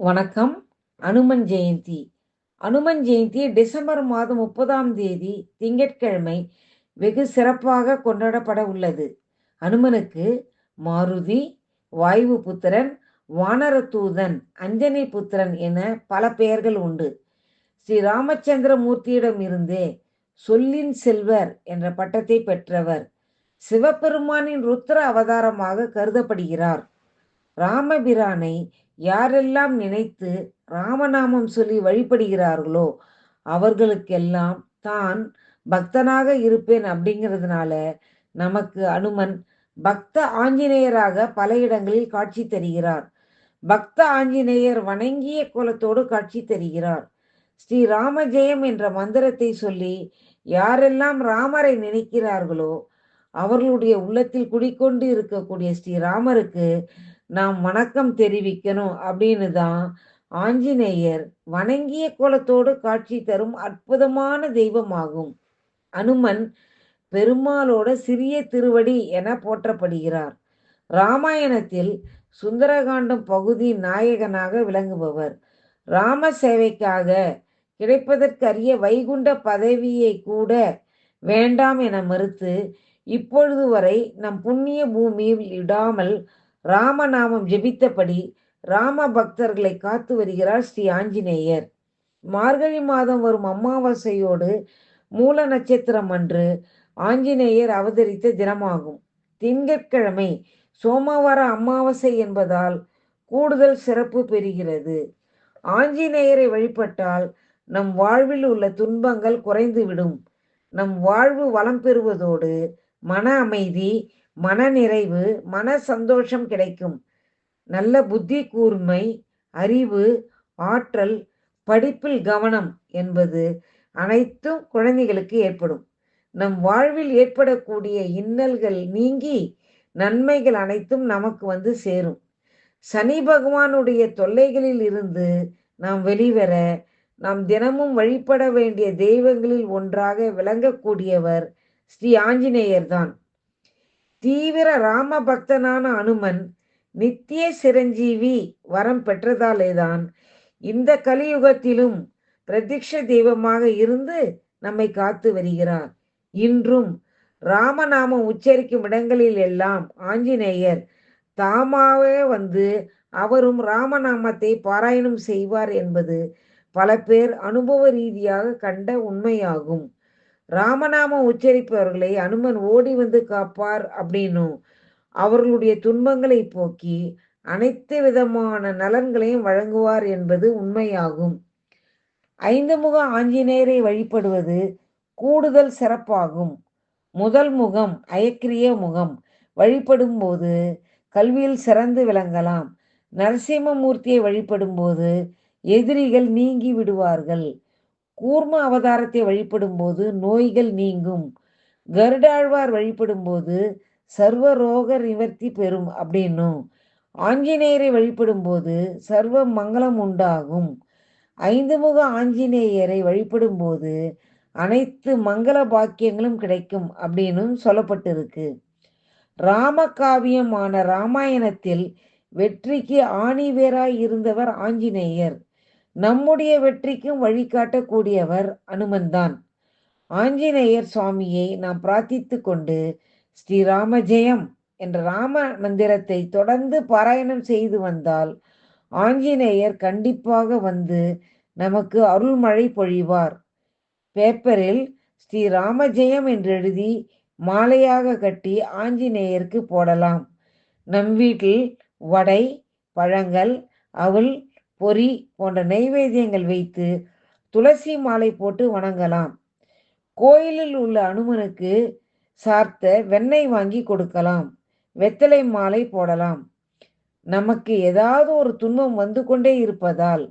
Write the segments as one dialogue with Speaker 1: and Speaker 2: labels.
Speaker 1: வணக்கம். அனுமன் ஜெயந்தி. அனுமன் ஜெயந்தி டிசம்பர் மாதம் முப்பதாம் தேதி திங்கட்கிழமை வெகு சிறப்பாக கொண்டாடப்பட உள்ளது. அனுமனுக்கு மாருதி வாயு புத்திரன் வானரதூதன் அஞ்சனை புத்திரன் என பல பெயர்கள் உண்டு. ஸ்ரீ ராமச்சந்திர மூர்த்தியிடம் இருந்தே சொல்லின் செல்வர் என்ற பட்டத்தை பெற்றவர். சிவபெருமானின் ருத்ர அவதாரமாக கருதப்படுகிறார். ராமபிரானை யாரெல்லாம் நினைத்து ராமநாமம் சொல்லி வழிபடுகிறார்களோ அவர்களுக்கெல்லாம் தான் பக்தனாக இருப்பேன் அப்படிங்கிறதுனால நமக்கு அனுமன் பக்த ஆஞ்சநேயராக பல இடங்களில் காட்சி தருகிறார். பக்த ஆஞ்சநேயர் வணங்கிய கோலத்தோடு காட்சி தருகிறார். ஸ்ரீ ராமஜெயம் என்ற மந்திரத்தை சொல்லி யாரெல்லாம் ராமரை நினைக்கிறார்களோ அவர்களுடைய உள்ளத்தில் குடிக்கொண்டு இருக்கக்கூடிய ஸ்ரீராமருக்கு நாம் வணக்கம் தெரிவிக்கணும் அப்படின்னு தான் ஆஞ்சநேயர் வணங்கிய கோலத்தோடு காட்சி தரும் அற்புதமான தெய்வமாகும். அனுமன் பெருமாளோட சிறிய திருவடி என போற்றப்படுகிறார். ராமாயணத்தில் சுந்தரகாண்டம் பகுதி நாயகனாக விளங்குபவர். ராம சேவைக்காக கிடைப்பதற்கரிய வைகுண்ட பதவியை கூட வேண்டாம் என மறுத்து இப்பொழுது வரை நம் புண்ணிய பூமியில் இடாமல் ராமநாமம் ஜெபித்தபடி ராம பக்தர்களை காத்து வருகிறார் ஸ்ரீ ஆஞ்சநேயர். மார்கழி மாதம் வரும் அமாவாசையோடு மூல நட்சத்திரம் அன்று ஆஞ்சநேயர் அவதரித்த தினமாகும். திங்கட்கிழமை சோமவார அமாவாசை என்பதால் கூடுதல் சிறப்பு பெறுகிறது. ஆஞ்சநேயரை வழிபட்டால் நம் வாழ்வில் உள்ள துன்பங்கள் குறைந்துவிடும். நம் வாழ்வு வளம் பெறுவதோடு மன அமைதி மன நிறைவு மன சந்தோஷம் கிடைக்கும். நல்ல புத்தி கூர்மை அறிவு ஆற்றல் படிப்பில் கவனம் என்பது அனைத்தும் குழந்தைகளுக்கு ஏற்படும். நம் வாழ்வில் ஏற்படக்கூடிய இன்னல்கள் நீங்கி நன்மைகள் அனைத்தும் நமக்கு வந்து சேரும். சனி பகவானுடைய தொல்லைகளில் இருந்து நாம் வெளிவர நாம் தினமும் வழிபட வேண்டிய தெய்வங்களில் ஒன்றாக விளங்கக்கூடியவர் ஸ்ரீ ஆஞ்சநேயர் தான். தீவிர ராம பக்தனான அனுமன் நித்திய சிரஞ்சீவி வரம் பெற்றதாலேதான் இந்த கலியுகத்திலும் பிரதிக்ஷ தெய்வமாக இருந்து நம்மை காத்து வருகிறார். இன்றும் ராமநாமம் உச்சரிக்கும் இடங்களில் எல்லாம் ஆஞ்சநேயர் தாமாவே வந்து அவரும் ராமநாமத்தை பாராயணம் செய்வார் என்பது பல பேர் அனுபவ ரீதியாக கண்ட உண்மையாகும். ராமநாமம் உச்சரிப்பவர்களை அனுமன் ஓடி வந்து காப்பார் அப்படின்னும். அவர்களுடைய துன்பங்களை போக்கி அனைத்து விதமான நலன்களையும் வழங்குவார் என்பது உண்மையாகும். ஐந்து முக ஆஞ்சநேயரை வழிபடுவது கூடுதல் சிறப்பாகும். முதல் முகம் அயக்கிரிய முகம். வழிபடும் போது கல்வியில் சிறந்து விளங்கலாம். நரசிம்மமூர்த்தியை வழிபடும் போது எதிரிகள் நீங்கி விடுவார்கள். கூர்ம அவதாரத்தை வழிபடும் போது நோய்கள் நீங்கும். கருடாழ்வார் வழிபடும் போது சர்வ ரோக நிவர்த்தி பெறும் அப்படின்னும். ஆஞ்சநேயரை வழிபடும் போது சர்வ மங்களம் உண்டாகும். ஐந்து முக ஆஞ்சநேயரை வழிபடும் போது அனைத்து மங்கள பாக்கியங்களும் கிடைக்கும் அப்படின்னும் சொல்லப்பட்டிருக்கு. ராமகாவியமான ராமாயணத்தில் வெற்றிக்கு ஆணிவேராய் இருந்தவர் ஆஞ்சநேயர். நம்முடைய வெற்றிக்கும் வழிகாட்டக்கூடியவர் அனுமன்தான். ஆஞ்சநேயர் சுவாமியை நாம் பிரார்த்தித்து கொண்டு ஸ்ரீராம ஜெயம் என்ற ராம மந்திரத்தை தொடர்ந்து பாராயணம் செய்து வந்தால் ஆஞ்சநேயர் கண்டிப்பாக வந்து நமக்கு அருள்மழை பொழிவார். பேப்பரில் ஸ்ரீராம ஜெயம் என்று எழுதி மாலையாக கட்டி ஆஞ்சநேயருக்கு போடலாம். நம் வீட்டில் வடை பழங்கள் அவள் பொறி போன்ற நைவேத்தியங்கள் வைத்து துளசி மாலை போட்டு வணங்கலாம். கோயிலில் உள்ள அனுமனுக்கு சார்த்த வெண்ணெய் வாங்கி கொடுக்கலாம். வெத்தலை மாலை போடலாம். நமக்கு ஏதாவது ஒரு துன்பம் வந்து கொண்டே இருப்பதால்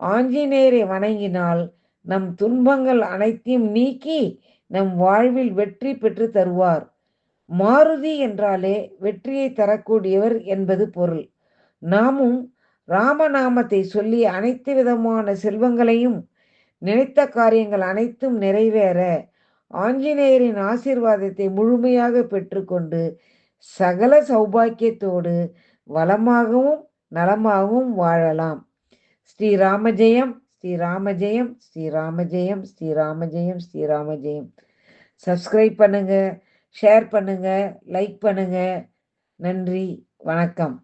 Speaker 1: ஆஞ்சநேயரை வணங்கினால் நம் துன்பங்கள் அனைத்தையும் நீக்கி நம் வாழ்வில் வெற்றி பெற்று தருவார். மாருதி என்றாலே வெற்றியை தரக்கூடியவர் என்பது பொருள். நாமும் ராமநாமத்தை சொல்லி அனைத்து விதமான செல்வங்களையும் நினைத்த காரியங்கள் அனைத்தும் நிறைவேற ஆஞ்சநேயரின் ஆசீர்வாதத்தை முழுமையாக பெற்றுக்கொண்டு சகல சௌபாக்கியத்தோடு வளமாகவும் நலமாகவும் வாழலாம். ஸ்ரீராமஜெயம் ஸ்ரீராமஜெயம் ஸ்ரீராமஜெயம் ஸ்ரீராமஜெயம் ஸ்ரீராமஜெயம் சப்ஸ்கிரைப் பண்ணுங்க ஷேர் பண்ணுங்க லைக் பண்ணுங்க. நன்றி வணக்கம்.